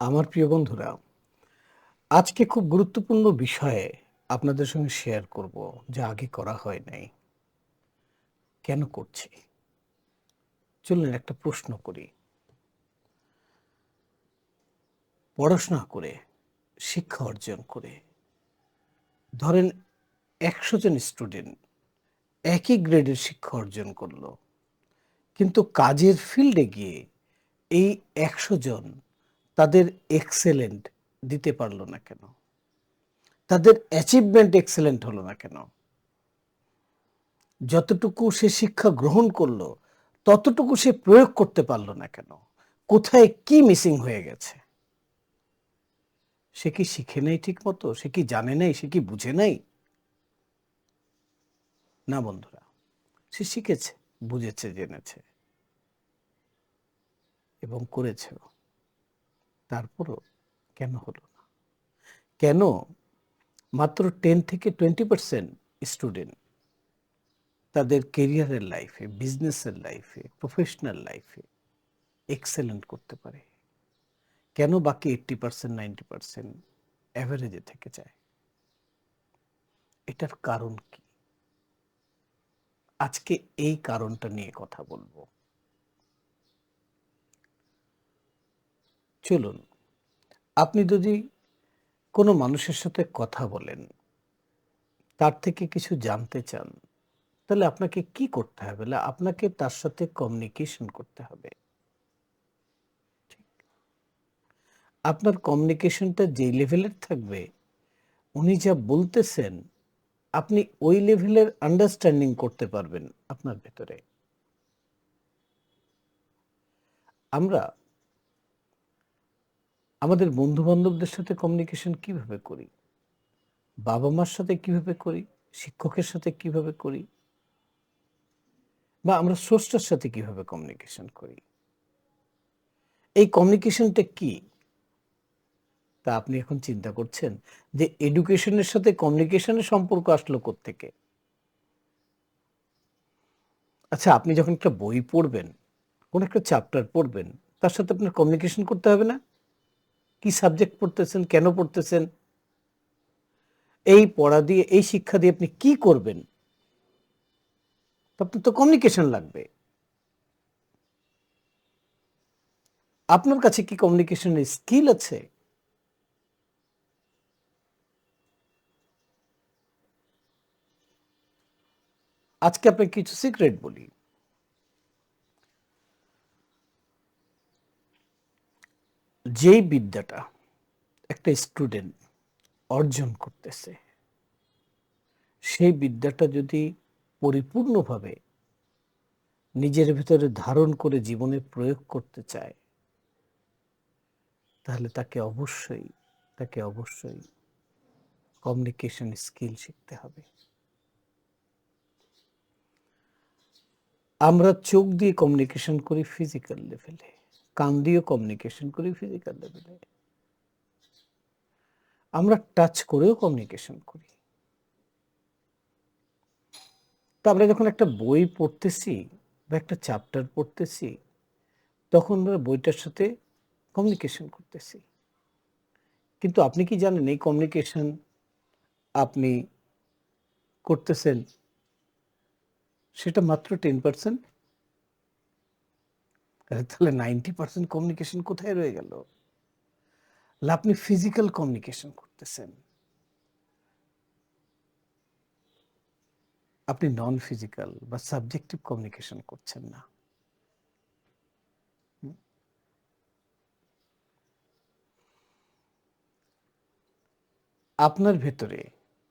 আমার প্রিয় বন্ধুরা, আজকে খুব গুরুত্বপূর্ণ বিষয়ে আপনাদের সঙ্গে শেয়ার করব যা আগে করা হয় নাই। কেন করছি? চলুন একটা প্রশ্ন করি। পড়াশোনা করে, শিক্ষা অর্জন করে, ধরেন একশো জন স্টুডেন্ট একই গ্রেডের শিক্ষা অর্জন করল, কিন্তু কাজের ফিল্ডে গিয়ে এই একশো জন তাদের এক্সেলেন্ট দিতে পারল না কেন? তাদের অ্যাচিভমেন্ট এক্সেলেন্ট হলো না কেন? যতটুকু সে শিক্ষা গ্রহণ করল, ততটুকু সে প্রয়োগ করতে পারল না কেন? কোথায় কি মিসিং হয়ে গেছে? সে কি শিখে নেই ঠিক মতো সে কি জানে নাই? সে কি বুঝে নাই? না বন্ধুরা, সে শিখেছে, বুঝেছে, জেনেছে এবং করেছেও। তারপরও কেন হলো না? কেন মাত্র টেন থেকে টোয়েন্টি পার্সেন্ট স্টুডেন্ট তাদের কেরিয়ারের লাইফে বিজনেসের লাইফে প্রফেশনাল লাইফে এক্সেলেন্ট করতে পারে? কেন বাকি এইট্টি পার্সেন্ট নাইনটি পার্সেন্ট অ্যাভারেজে থেকে যায়? এটার কারণ কি? আজকে এই কারণটা নিয়ে কথা বলব। চলুন, আপনি যদি কোনো মানুষের সাথে কথা বলেন, তার থেকে কিছু জানতে চান, তাহলে আপনাকে কি করতে হবে? আপনাকে তার সাথে কমিউনিকেশন করতে হবে। আপনার কমিউনিকেশনটা যেই লেভেলের থাকবে, উনি যা বলতেছেন, আপনি ওই লেভেলের আন্ডারস্ট্যান্ডিং করতে পারবেন আপনার ভেতরে। আমরা আমাদের বন্ধু বান্ধবদের সাথে কমিউনিকেশন কীভাবে করি? বাবা মার সাথে কীভাবে করি? শিক্ষকের সাথে কীভাবে করি? বা আমরা স্রষ্টার সাথে কীভাবে কমিউনিকেশন করি? এই কমিউনিকেশনটা কি? তা আপনি এখন চিন্তা করছেন যে এডুকেশনের সাথে কমিউনিকেশনের সম্পর্ক আসলো থেকে আচ্ছা আপনি যখন একটা বই পড়বেন, কোন একটা চ্যাপ্টার পড়বেন, তার সাথে আপনার কমিউনিকেশন করতে হবে না? কি সাবজেক্ট পড়তেছেন, কেন পড়তেছেন? এই পড়া দিয়ে, এই শিক্ষা দিয়ে আপনি কি করবেন? আপনার তো কমিউনিকেশন লাগবে। আপনার কাছে কি কমিউনিকেশনের স্কিল আছে? আজকে আপনাকে কিছু সিক্রেট বলি। যেই বিদ্যাটা একটা স্টুডেন্ট অর্জন করতেছে, সেই বিদ্যাটা যদি পরিপূর্ণভাবে নিজের ভিতরে ধারণ করে জীবনে প্রয়োগ করতে চায়, তাহলে তাকে অবশ্যই তাকে অবশ্যই কমিউনিকেশন স্কিল শিখতে হবে। আমরা চোখ দিয়ে কমিউনিকেশন করি ফিজিক্যাল লেভেলে কান দিয়েও কমিউনিকেশন করি ফিজিক্যাল লেভেলে আমরা টাচ করেও কমিউনিকেশন করি। তো আমরা যখন একটা বই পড়তেছি বা একটা চ্যাপ্টার পড়তেছি, তখন আমরা বইটার সাথে কমিউনিকেশন করতেছি। কিন্তু আপনি কি জানেন এই কমিউনিকেশন আপনি করতেছেন? সেটা মাত্র টেন পার্সেন্ট তাহলে নাইনটি পার্সেন্ট কমিউনিকেশন কোথায় রয়ে গেল? আপনি ফিজিক্যাল কমিউনিকেশন করতেছেন। আপনি নন ফিজিক্যাল বা সাবজেক্টিভ কমিউনিকেশন করছেন না। আপনার ভেতরে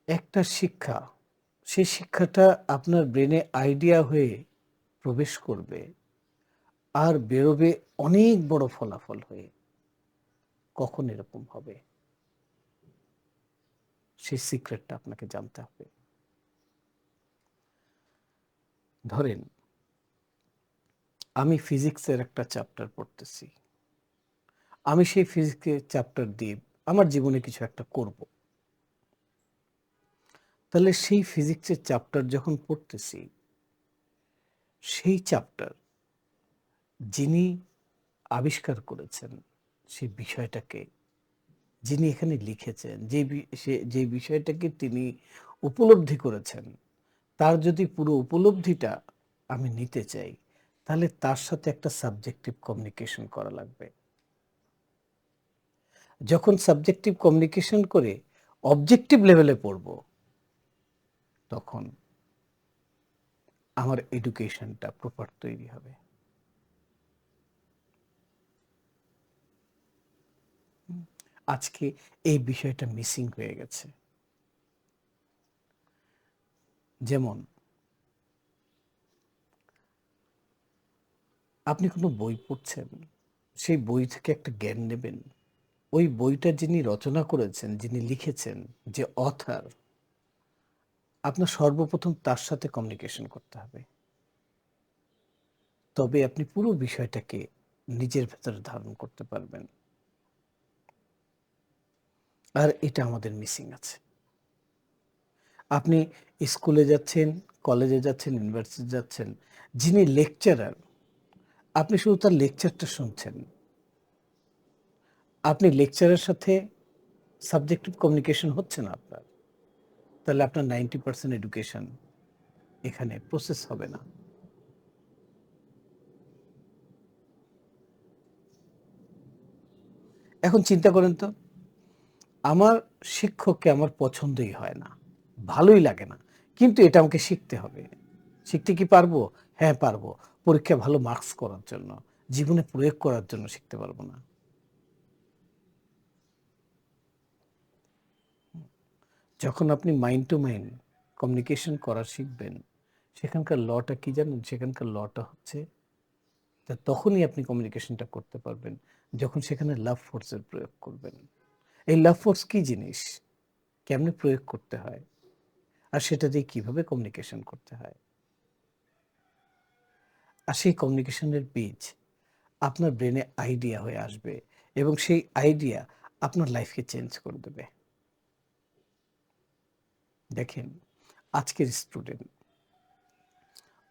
একটা শিক্ষা, সেই শিক্ষাটা আপনার ব্রেনে আইডিয়া হয়ে প্রবেশ করবে। আর বেরোবে অনেক বড় ফলাফল হয়ে। কখন এরকম হবে? সেই সিক্রেটটা আপনাকে জানতে হবে। ধরেন, আমি ফিজিক্সের একটা চ্যাপ্টার পড়তেছি। আমি সেই ফিজিক্সের চ্যাপ্টার দিয়ে আমার জীবনে কিছু একটা করব। তাহলে সেই ফিজিক্সের চ্যাপ্টার যখন পড়তেছি, সেই চ্যাপ্টার যিনি আবিষ্কার করেছেন সেই বিষয়টাকে, যিনি এখানে লিখেছেন, যে সে, যে বিষয়টাকে তিনি উপলব্ধি করেছেন, তার যদি পুরো উপলব্ধিটা আমি নিতে চাই, তাহলে তার সাথে একটা সাবজেক্টিভ কমিউনিকেশন করা লাগবে। যখন সাবজেক্টিভ কমিউনিকেশন করে অবজেক্টিভ লেভেলে পড়ব, তখন আমার এডুকেশনটা প্রপার তৈরি হবে। আজকে এই বিষয়টা মিসিং হয়ে গেছে। যেমন, আপনি কোনো বই পড়ছেন, সেই বই থেকে একটা জ্ঞান নেবেন। ওই বইটা যিনি রচনা করেছেন, যিনি লিখেছেন, যে অথার আপনার সর্বপ্রথম তার সাথে কমিউনিকেশন করতে হবে। তবে আপনি পুরো বিষয়টাকে নিজের ভেতরে ধারণ করতে পারবেন। আর এটা আমাদের মিসিং আছে। আপনি স্কুলে যাচ্ছেন কলেজে যাচ্ছেন ইউনিভার্সিটি যাচ্ছেন, যিনি লেকচারার আপনি শুধু তার লেকচারটা শুনছেন। আপনি লেকচারের সাথে সাবজেক্টিভ কমিউনিকেশন হচ্ছে না আপনার। তাহলে আপনার নাইনটি পার্সেন্ট এডুকেশন এখানে প্রসেস হবে না। এখন চিন্তা করেন তো আমার শিক্ষককে আমার পছন্দই হয় না। ভালোই লাগে না। কিন্তু এটা আমাকে শিখতে হবে। শিখতে কি পারব? হ্যাঁ পারব। পরীক্ষায় ভালো মার্কস করার জন্য, জীবনে প্রয়োগ করার জন্য শিখতে পারব না। যখন আপনি মাইন্ড টু মাইন্ড কমিউনিকেশন করা শিখবেন, সেখানকার লটা কি জানেন? সেখানকার লটা হচ্ছে তখনই আপনি কমিউনিকেশনটা করতে পারবেন, যখন সেখানে লাভ ফোর্সের প্রয়োগ করবেন। এই লাভ ফোর্স কি জিনিস? কেমনে প্রয়োগ করতে হয়? আর সেটা দিয়ে কীভাবে কমিউনিকেশন করতে হয়? আর সেই কমিউনিকেশনের বীজ আপনার ব্রেনে আইডিয়া হয়ে আসবে এবং সেই আইডিয়া আপনার লাইফকে চেঞ্জ করে দেবে। দেখেন, আজকের স্টুডেন্ট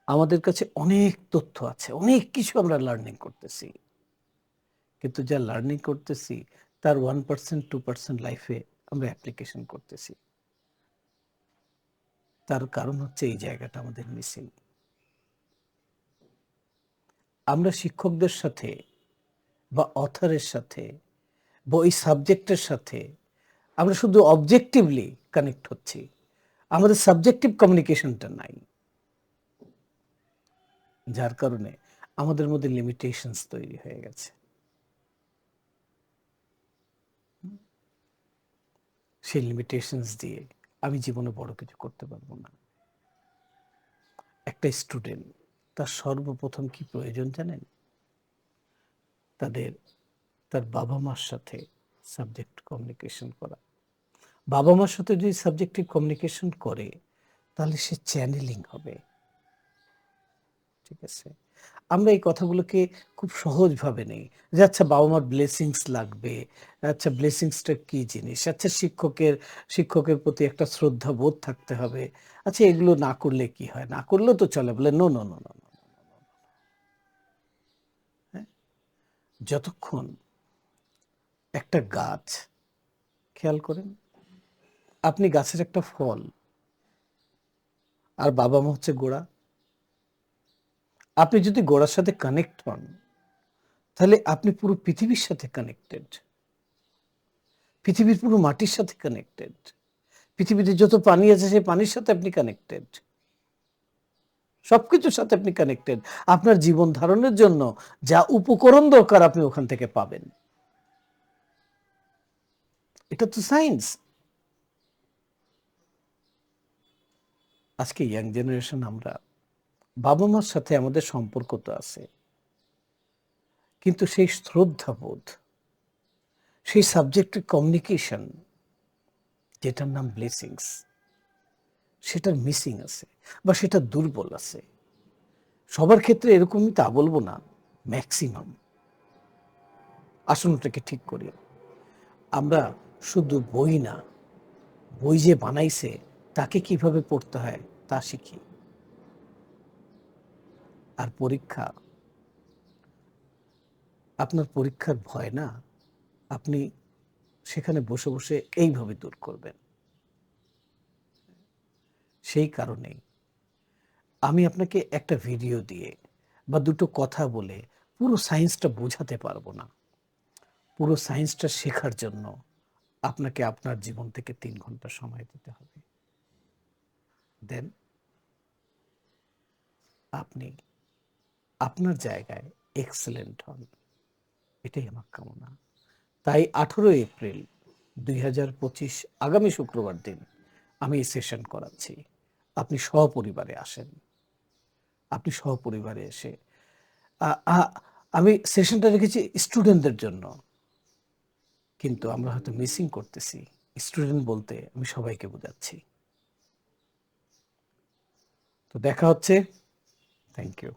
আমাদের কাছে অনেক তথ্য আছে, অনেক কিছু আমরা লার্নিং করতেছি। কিন্তু যা লার্নিং করতেছি তার ওয়ান পার্সেন্ট টু পার্সেন্ট লাইফে আমরা অ্যাপ্লিকেশন করতেছি। তার কারণ হচ্ছে এই জায়গাটা আমাদের মিসিং আমরা শিক্ষকদের সাথে বা অথারের সাথে বা ওই সাবজেক্টের সাথে আমরা শুধু অবজেক্টিভলি কানেক্ট হচ্ছি। আমাদের সাবজেক্টিভ কমিউনিকেশনটা নাই। যার কারণে আমাদের মধ্যে লিমিটেশনস তৈরি হয়ে গেছে। সেই লিমিটেশনস দিয়ে আমি জীবনে বড় কিছু করতে পারব না। একটা স্টুডেন্ট তার সর্বপ্রথম কি প্রয়োজন জানেন? তাদের, তার বাবা মার সাথে সাবজেক্ট কমিউনিকেশন করা। বাবা মার সাথে যদি সাবজেক্টিভ কমিউনিকেশন করে, তাহলে সে চ্যানেলিং হবে। ঠিক আছে? আমরা এই কথাগুলোকে খুব সহজভাবে নেই যে আচ্ছা বাবা মার ব্লেসিংস লাগবে আচ্ছা ব্লেসিংসটা কি জিনিস আচ্ছা শিক্ষকের শিক্ষকের প্রতি একটা শ্রদ্ধা বোধ থাকতে হবে আচ্ছা এগুলো না করলে কি হয় না করলেও তো চলে বলে নো নো নো নো হ্যাঁ যতক্ষণ একটা গাছ খেয়াল করেন আপনি গাছের একটা ফল আর বাবা মা হচ্ছে গোড়া আপনি যদি গোড়ার সাথে কানেক্ট হন, তাহলে আপনি পুরো পৃথিবীর সাথে কানেক্টেড পৃথিবীর পুরো মাটির সাথে কানেক্টেড পৃথিবীতে যত পানি আছে, সেই পানির সাথে আপনি কানেক্টেড সবকিছুর সাথে আপনি কানেক্টেড আপনার জীবন ধারণের জন্য যা উপকরণ দরকার আপনি ওখান থেকে পাবেন। এটা তো সায়েন্স আজকে ইয়াং জেনারেশন আমরা বাবা মার সাথে আমাদের সম্পর্ক তো আছে। কিন্তু সেই শ্রদ্ধাবোধ, সেই সাবজেক্টের কমিউনিকেশন যেটার নাম ব্লেসিংস সেটার মিসিং আছে বা সেটা দুর্বল আছে। সবার ক্ষেত্রে এরকমই তা বলব না ম্যাক্সিমাম আসুন ওটাকে ঠিক করি। আমরা শুধু বই না, বই যে বানাইছে, তাকে কীভাবে পড়তে হয় তা শিখি। আর পরীক্ষা, আপনার পরীক্ষার ভয় না, আপনি সেখানে বসে বসে এইভাবে দূর করবেন। সেই কারণেই আমি আপনাকে একটা ভিডিও দিয়ে বা দুটো কথা বলে পুরো সায়েন্সটা বোঝাতে পারব না। পুরো সায়েন্সটা শেখার জন্য আপনাকে আপনার জীবন থেকে তিন ঘণ্টা সময় দিতে হবে। দেন আপনি আপনার জায়গায় এক্সেলেন্ট হন। এটাই আমার কামনা। তাই আঠেরো এপ্রিল দুই হাজার পঁচিশ আগামী শুক্রবার দিন আমি এই সেশন করাচ্ছি। আপনি সপরিবারে আসেন। আপনি সপরিবারে এসে আমি সেশনটা রেখেছি স্টুডেন্টদের জন্য। কিন্তু আমরা হয়তো মিসিং করতেছি। স্টুডেন্ট বলতে আমি সবাইকে বোঝাচ্ছি। তো দেখা হচ্ছে। Thank you